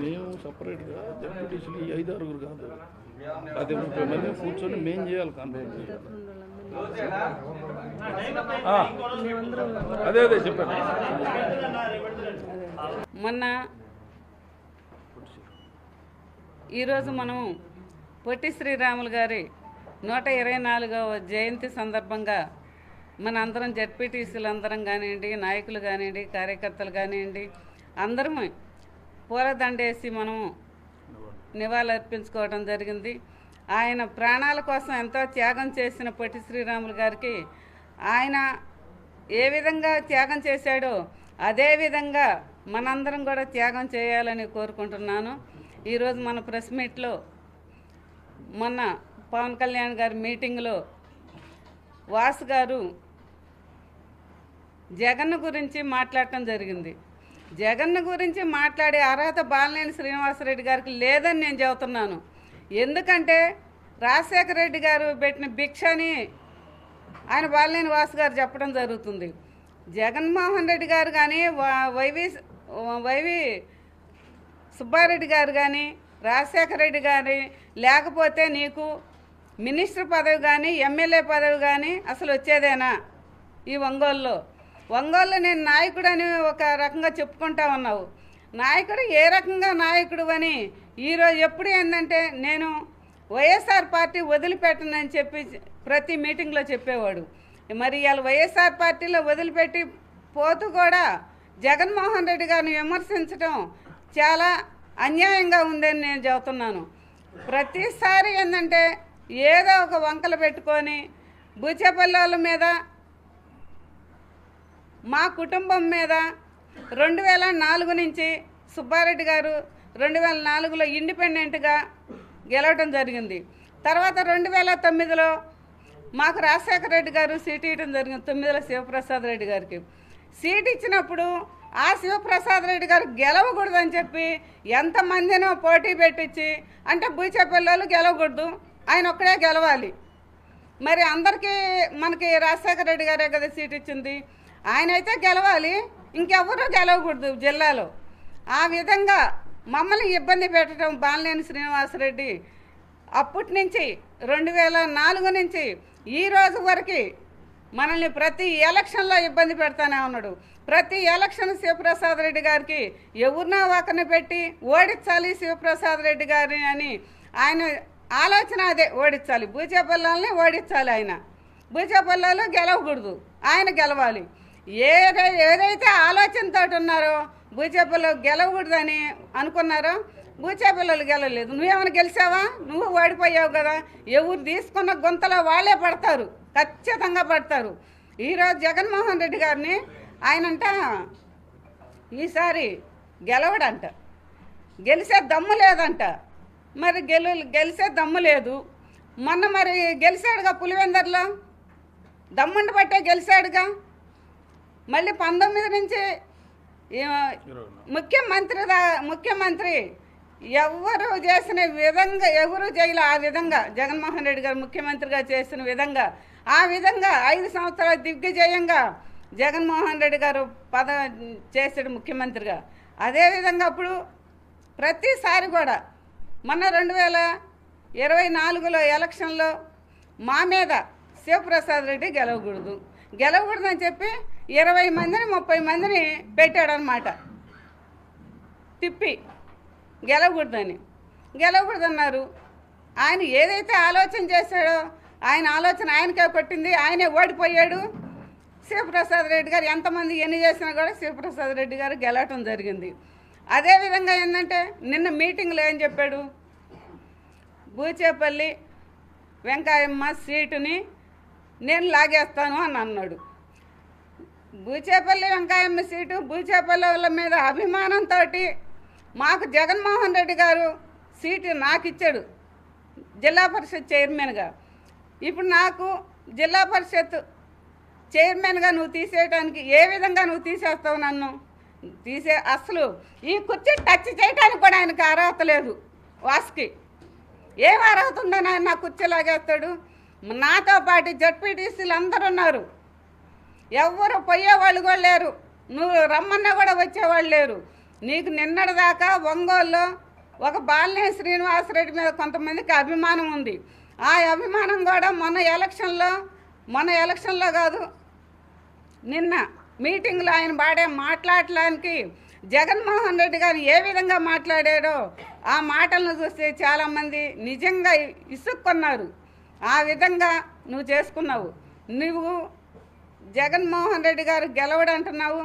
మేము సపరేట్గా డెప్యూటీసులు ఐదారుగురు కాదు. పది ముప్పై మంది కూర్చొని మేం చేయాలి కాన్ఫరెన్స్. అదే అదే చెప్పండి. మొన్న ఈరోజు మనం పొట్టి శ్రీరాములు గారి నూట ఇరవై నాలుగవ జయంతి సందర్భంగా మన అందరం జడ్పీటీసీలు అందరం కానివ్వండి నాయకులు కానివ్వండి కార్యకర్తలు కానివ్వండి అందరం పూలదండేసి మనము నివాళులర్పించుకోవడం జరిగింది. ఆయన ప్రాణాల కోసం ఎంతో త్యాగం చేసిన పొట్టి శ్రీరాములు గారికి ఆయన ఏ విధంగా త్యాగం చేశాడో అదే విధంగా మనందరం కూడా త్యాగం చేయాలని కోరుకుంటున్నాను. ఈరోజు మన ప్రెస్ మీట్లో మొన్న పవన్ కళ్యాణ్ గారి మీటింగ్లో వాసు గారు జగన్ గురించి మాట్లాడటం జరిగింది. జగన్ గురించి మాట్లాడే అర్హత బాలినేని శ్రీనివాసరెడ్డి గారికి లేదని నేను చెబుతున్నాను. ఎందుకంటే రాజశేఖర రెడ్డి గారు పెట్టిన భిక్షని ఆయన బాలినేని వాసు గారు చెప్పడం జరుగుతుంది. జగన్మోహన్ రెడ్డి గారు కానీ వైవి వైవి సుబ్బారెడ్డి గారు కానీ రాజశేఖర రెడ్డి గారి లేకపోతే నీకు మినిస్టర్ పదవి కానీ ఎమ్మెల్యే పదవి కానీ అసలు వచ్చేదేనా ఈ ఒంగోలులో? ఒంగోలులో నేను నాయకుడు అని ఒక రకంగా చెప్పుకుంటా ఉన్నావు. నాయకుడు ఏ రకంగా నాయకుడు అని ఈరోజు ఎప్పుడు ఏంటంటే నేను వైఎస్ఆర్ పార్టీ వదిలిపెట్టనని చెప్పి ప్రతి మీటింగ్లో చెప్పేవాడు. మరి ఇవాళ వైఎస్ఆర్ పార్టీలో వదిలిపెట్టి పోతూ కూడా జగన్మోహన్ రెడ్డి గారిని విమర్శించడం చాలా అన్యాయంగా ఉందని నేను చెబుతున్నాను. ప్రతిసారి ఏంటంటే ఏదో ఒక వంకలు పెట్టుకొని బూచేపల్లి మీద మా కుటుంబం మీద రెండు వేల నాలుగు నుంచి సుబ్బారెడ్డి గారు రెండు వేల నాలుగులో ఇండిపెండెంట్గా గెలవడం జరిగింది. తర్వాత రెండు వేల తొమ్మిదిలో మాకు రాజశేఖర రెడ్డి గారు సీట్ ఇవ్వడం జరిగింది తొమ్మిదిలో శివప్రసాద్ రెడ్డి గారికి. సీట్ ఇచ్చినప్పుడు ఆ శివప్రసాద్ రెడ్డి గారు గెలవకూడదని చెప్పి ఎంతమందినో పోటీ పెట్టించి అంటే బూచేపల్లి గెలవకూడదు ఆయన ఒక్కడే గెలవాలి. మరి అందరికీ మనకి రాజశేఖర రెడ్డి గారే కదా సీట్ ఇచ్చింది. ఆయన అయితే గెలవాలి ఇంకెవరూ గెలవకూడదు జిల్లాలో. ఆ విధంగా మమ్మల్ని ఇబ్బంది పెట్టడం బాలినేని శ్రీనివాసరెడ్డి అప్పటి నుంచి రెండు వేల నాలుగు నుంచి ఈ రోజు వరకు మనల్ని ప్రతి ఎలక్షన్లో ఇబ్బంది పెడతానే ఉన్నాడు. ప్రతి ఎలక్షన్ శివప్రసాద్ రెడ్డి గారికి ఎవరినో ఒకరిని పెట్టి ఓడించాలి శివప్రసాద్ రెడ్డి గారిని అని ఆయన ఆలోచన అదే ఓడించాలి. భూజాపల్లాలని ఓడించాలి ఆయన. భూజాపల్లాలో గెలవకూడదు. ఆయన గెలవాలి. ఏదై ఏదైతే ఆలోచనతో ఉన్నారో భూచేపల్లి గెలవకూడదని అనుకున్నారో భూచేపల్లి గెలవలేదు. నువ్వేమైనా గెలిచావా? నువ్వు ఓడిపోయావు కదా. ఎవరు తీసుకున్న గుంతలో వాళ్ళే పడతారు. ఖచ్చితంగా పడతారు. ఈరోజు జగన్మోహన్ రెడ్డి గారిని ఆయనంట ఈసారి గెలవడంట. గెలిచే దమ్ము లేదంట. మరి గెలు గెలిచే దమ్ము లేదు. మొన్న మరి గెలిచాడుగా పులివెందర్లో? దమ్ముండి బట్టే గెలిచాడుగా? మళ్ళీ పంతొమ్మిది నుంచి ముఖ్యమంత్రి ముఖ్యమంత్రి ఎవరు చేసిన విధంగా ఎవరు చేయలే ఆ విధంగా. జగన్మోహన్ రెడ్డి గారు ముఖ్యమంత్రిగా చేసిన విధంగా ఆ విధంగా ఐదు సంవత్సరాల దిగ్విజయంగా జగన్మోహన్ రెడ్డి గారు పద చేసాడు ముఖ్యమంత్రిగా. అదేవిధంగా అప్పుడు ప్రతిసారి కూడా మొన్న రెండు వేల ఇరవై నాలుగులో ఎలక్షన్లో మా మీద శివప్రసాద్ రెడ్డి గెలవకూడదు. గెలవకూడదని చెప్పి ఇరవై మందిని ముప్పై మందిని పెట్టాడనమాట. తిప్పి గెలవకూడదని. గెలవకూడదన్నారు. ఆయన ఏదైతే ఆలోచన చేశాడో ఆయన ఆలోచన ఆయనకే పట్టింది ఆయనే ఓడిపోయాడు. శివప్రసాద్ రెడ్డి గారు ఎంతమంది ఎన్ని చేసినా కూడా శివప్రసాద్ రెడ్డి గారు గెలవటం జరిగింది. అదేవిధంగా ఏంటంటే నిన్న మీటింగ్లో ఏం చెప్పాడు? బూచేపల్లి వెంకాయమ్మ సీటుని నేను లాగేస్తాను అని అన్నాడు. బూచేపల్లి వెంకాయమ్మ సీటు బూచేపల్లి వాళ్ళ మీద అభిమానంతో మాకు జగన్మోహన్ రెడ్డి గారు సీటు నాకు ఇచ్చాడు జిల్లా పరిషత్ చైర్మన్గా. ఇప్పుడు నాకు జిల్లా పరిషత్ చైర్మన్గా నువ్వు తీసేయడానికి ఏ విధంగా నువ్వు తీసేస్తావు నన్ను? తీసే అసలు ఈ కుర్చీ టచ్ చేయడానికి కూడా ఆయనకు అర్హత లేదు వాసుకి. ఏం అర్హత ఉందని ఆయన నా కుర్చీ లాగేస్తాడు నాతో పాటు జడ్పీటీసీలు అందరు ఉన్నారు. ఎవ్వరు పోయేవాళ్ళు కూడా లేరు. నువ్వు రమ్మన్నా కూడా వచ్చేవాళ్ళు లేరు. నీకు నిన్నటిదాకా ఒంగోలులో ఒక బాలనే శ్రీనివాసరెడ్డి మీద కొంతమందికి అభిమానం ఉంది. ఆ అభిమానం కూడా మొన్న ఎలక్షన్లో మొన్న ఎలక్షన్లో కాదు నిన్న మీటింగ్లో ఆయన బాడే మాట్లాడటానికి జగన్మోహన్ రెడ్డి గారు ఏ విధంగా మాట్లాడాడో ఆ మాటలను చూస్తే చాలామంది నిజంగా ఇసుక్కున్నారు. ఆ విధంగా నువ్వు చేసుకున్నావు. నువ్వు జగన్మోహన్ రెడ్డి గారు గెలవడంటున్నావు.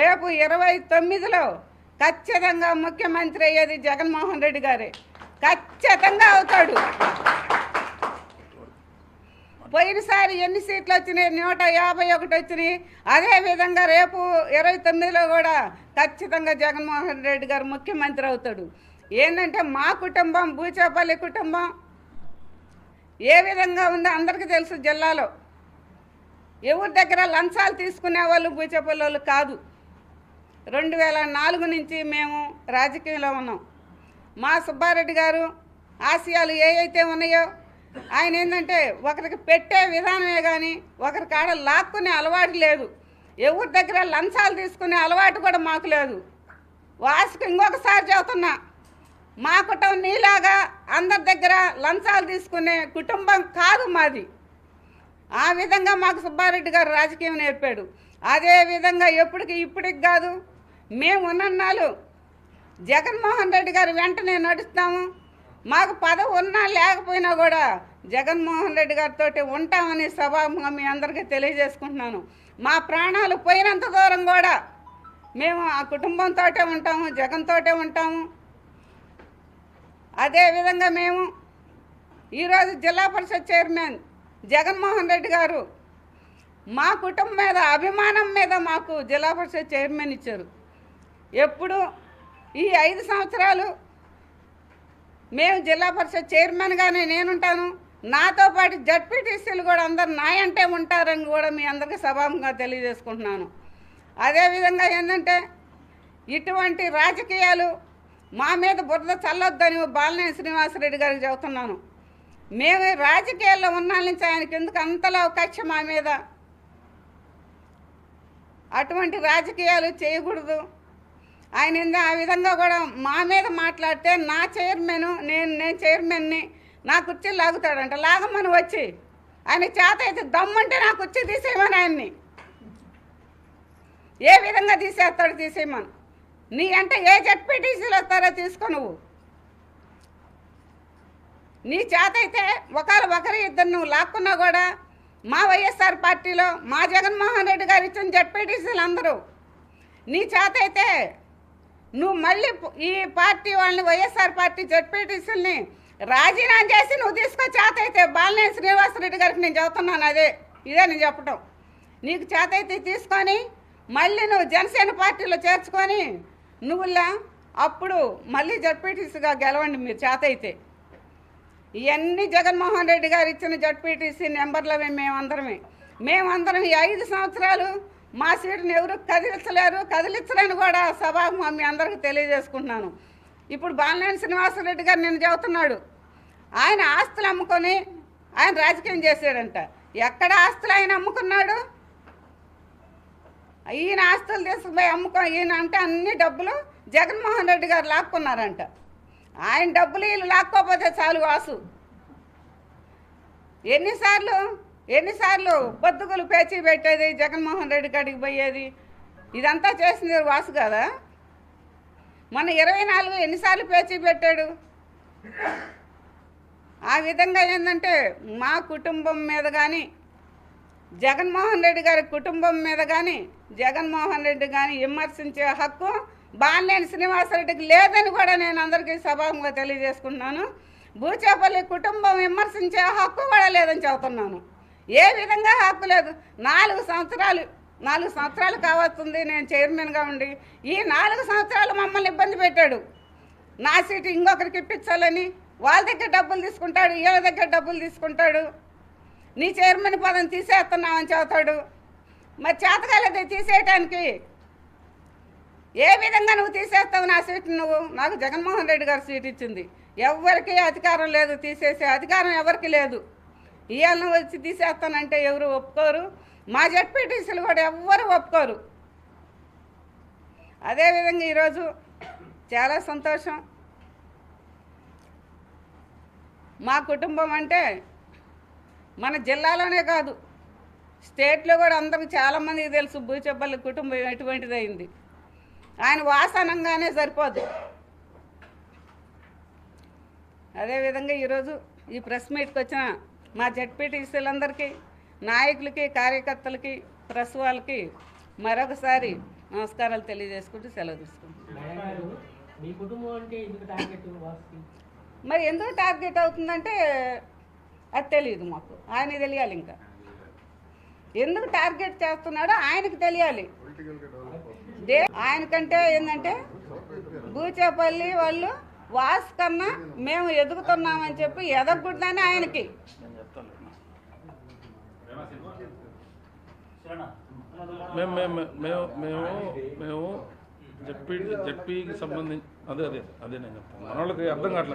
రేపు ఇరవై తొమ్మిదిలో ఖచ్చితంగా ముఖ్యమంత్రి అయ్యేది జగన్మోహన్ రెడ్డి గారే. ఖచ్చితంగా అవుతాడు. పోయినసారి ఎన్ని సీట్లు వచ్చినాయి? నూట యాభై ఒకటి వచ్చినాయి. అదే విధంగా రేపు ఇరవై తొమ్మిదిలో కూడా ఖచ్చితంగా జగన్మోహన్ రెడ్డి గారు ముఖ్యమంత్రి అవుతాడు. ఏంటంటే మా కుటుంబం బూచేపల్లి కుటుంబం ఏ విధంగా ఉందో అందరికీ తెలుసు జిల్లాలో. ఎవరి దగ్గర లంచాలు తీసుకునే వాళ్ళు బూచేపల్లి వాళ్ళు కాదు. రెండు వేల నాలుగు నుంచి మేము రాజకీయంలో ఉన్నాం. మా సుబ్బారెడ్డి గారు ఆశయాలు ఏవైతే ఉన్నాయో ఆయన ఏంటంటే ఒకరికి పెట్టే విధానమే కానీ ఒకరి కాడ లాక్కునే అలవాటు లేదు. ఎవరి దగ్గర లంచాలు తీసుకునే అలవాటు కూడా మాకు లేదు. వాసుకు ఇంకొకసారి చెబుతున్నా మా కుటుంబం నీలాగా అందరి దగ్గర లంచాలు తీసుకునే కుటుంబం కాదు మాది. ఆ విధంగా మాకు సుబ్బారెడ్డి గారు రాజకీయం నేర్పాడు. అదే విధంగా ఎప్పటికి ఇప్పటికి కాదు మేము ఉన్నన్నాళ్ళు జగన్మోహన్ రెడ్డి గారు వెంటనే నడుస్తాము. మాకు పదవి ఉన్నా లేకపోయినా కూడా జగన్మోహన్ రెడ్డి గారితో ఉంటామని స్వభావంగా మీ అందరికీ తెలియజేసుకుంటున్నాను. మా ప్రాణాలు పోయినంత దూరం కూడా మేము ఆ కుటుంబంతో ఉంటాము జగన్తోటే ఉంటాము. అదేవిధంగా మేము ఈరోజు జిల్లా పరిషత్ చైర్మన్ జగన్మోహన్ రెడ్డి గారు మా కుటుంబం మీద అభిమానం మీద మాకు జిల్లా పరిషత్ చైర్మన్ ఇచ్చారు. ఎప్పుడు ఈ ఐదు సంవత్సరాలు మేము జిల్లా పరిషత్ చైర్మన్గానే నేనుంటాను. నాతో పాటు జడ్పీటీసీలు కూడా అందరు నా అంటే ఉంటారని కూడా మీ అందరికీ సభాముగా తెలియజేసుకుంటున్నాను. అదేవిధంగా ఏంటంటే ఇటువంటి రాజకీయాలు మా మీద బురద చల్లొద్దని బాలినేని శ్రీనివాసరెడ్డి గారికి చెబుతున్నాను. మేము రాజకీయాల్లో ఉన్న నుంచి ఆయనకి ఎందుకు అంతలా కక్ష మా మీద? అటువంటి రాజకీయాలు చేయకూడదు. ఆయన ఆ విధంగా కూడా మా మీద మాట్లాడితే నా చైర్మన్ నేను నేను చైర్మన్ని నా కుర్చీ లాగుతాడంట. లాగమని వచ్చి ఆయన చేత అయితే దమ్మంటే నా కుర్చీ తీసేయమని ఆయన్ని. ఏ విధంగా తీసేస్తాడు తీసేయమని. నీ అంటే ఏ జడ్పీటీసీలు వస్తారో తీసుకో నువ్వు. నీ చేత అయితే ఒకరు ఒకరి ఇద్దరు నువ్వు లాక్కున్నా కూడా మా వైఎస్ఆర్ పార్టీలో మా జగన్మోహన్ రెడ్డి గారు ఇచ్చిన జడ్పీటీసీలు అందరూ. నీ చేత అయితే నువ్వు మళ్ళీ ఈ పార్టీ వాళ్ళని వైఎస్ఆర్ పార్టీ జడ్పీటీసీలని రాజీనామా చేసి నువ్వు తీసుకో చేత అయితే బాలినేని శ్రీనివాసరెడ్డి గారికి నేను చెబుతున్నాను అదే ఇదే నేను చెప్పటం. నీకు చేత అయితే తీసుకొని మళ్ళీ నువ్వు జనసేన పార్టీలో చేర్చుకొని నువ్వులా అప్పుడు మళ్ళీ జడ్పీటీసీగా గెలవండి మీరు చేత అయితే ఇవన్నీ జగన్మోహన్ రెడ్డి గారు ఇచ్చిన జడ్పీటీసీ నెంబర్లవే మేమందరమే. మేమందరం ఈ ఐదు సంవత్సరాలు మా సీటును ఎవరు కదిలించలేరు కదిలించలేని కూడా సభకు మీ అందరికీ తెలియజేసుకుంటున్నాను. ఇప్పుడు బాలినేని శ్రీనివాసరెడ్డి గారు నేను చెబుతున్నాడు ఆయన ఆస్తులు అమ్ముకొని ఆయన రాజకీయం చేశాడంట. ఎక్కడ ఆస్తులు ఆయన అమ్ముకున్నాడు? ఈయన ఆస్తులు తీసుకుపోయి అమ్ముకో ఈయన అంటే అన్ని డబ్బులు జగన్మోహన్ రెడ్డి గారు లాక్కున్నారంట. ఆయన డబ్బులు వీళ్ళు లాక్కోపోతే చాలు వాసు. ఎన్నిసార్లు ఎన్నిసార్లు పొద్దుగులు పేచీ పెట్టేది జగన్మోహన్ రెడ్డి కాడికి పోయేది? ఇదంతా చేసింది వాసు కదా? మన ఇరవై నాలుగు ఎన్నిసార్లు పేచీ పెట్టాడు? ఆ విధంగా ఏంటంటే మా కుటుంబం మీద కానీ జగన్మోహన్ రెడ్డి గారి కుటుంబం మీద కానీ జగన్మోహన్ రెడ్డి కానీ విమర్శించే హక్కు బాలినేని శ్రీనివాసరెడ్డికి లేదని కూడా నేను అందరికీ సభాముగా తెలియజేసుకుంటున్నాను. బూచేపల్లి కుటుంబం విమర్శించే హక్కు కూడా లేదని చెబుతున్నాను. ఏ విధంగా హక్కు లేదు? నాలుగు సంవత్సరాలు నాలుగు సంవత్సరాలు కావస్తుంది నేను చైర్మన్గా ఉండి. ఈ నాలుగు సంవత్సరాలు మమ్మల్ని ఇబ్బంది పెట్టాడు. నా సీటు ఇంకొకరికి ఇప్పించాలని వాళ్ళ దగ్గర డబ్బులు తీసుకుంటాడు వీళ్ళ దగ్గర డబ్బులు తీసుకుంటాడు. నీ చైర్మన్ పదం తీసేస్తున్నామని చెబుతాడు. మరి చేతకాలేదు తీసేయటానికి? ఏ విధంగా నువ్వు తీసేస్తావు నా సీట్ నువ్వు? నాకు జగన్మోహన్ రెడ్డి గారు సీట్ ఇచ్చింది. ఎవరికి అధికారం లేదు తీసేసే అధికారం ఎవరికి లేదు? ఇవాళ నువ్వు వచ్చి తీసేస్తానంటే ఎవరు ఒప్పుకోరు? మా జడ్పీటీసీలు కూడా ఎవ్వరు ఒప్పుకోరు. అదేవిధంగా ఈరోజు చాలా సంతోషం. మా కుటుంబం అంటే మన జిల్లాలోనే కాదు. స్టేట్లో కూడా అందరికి చాలామందికి తెలుసు బూచెప్పల్లి కుటుంబం ఎటువంటిదైంది ఆయన వాసనంగానే సరిపోదు. అదేవిధంగా ఈరోజు ఈ ప్రెస్ మీట్కి వచ్చిన మా జడ్పీటీసీలందరికీ నాయకులకి కార్యకర్తలకి ప్రెస్ వాళ్ళకి మరొకసారి నమస్కారాలు తెలియజేసుకుంటూ సెలవు తీసుకుంటాం మరి ఎందుకు టార్గెట్ అవుతుందంటే అది తెలియదు మాకు. ఆయన తెలియాలి ఇంకా. ఎందుకు టార్గెట్ చేస్తున్నాడో ఆయనకు తెలియాలి. దే ఆయనకంటే ఏంటంటే బూచేపల్లి వాళ్ళు వాస్ కన్నా మేము ఎదుగుతున్నామని చెప్పి ఎదగకూడదని ఆయనకి. మేము మేము మేము మేము మేము జడ్పీకి సంబంధించి అదే అదే అదే నేను చెప్తాను. మన వాళ్ళకి అర్థం కావట్లేదు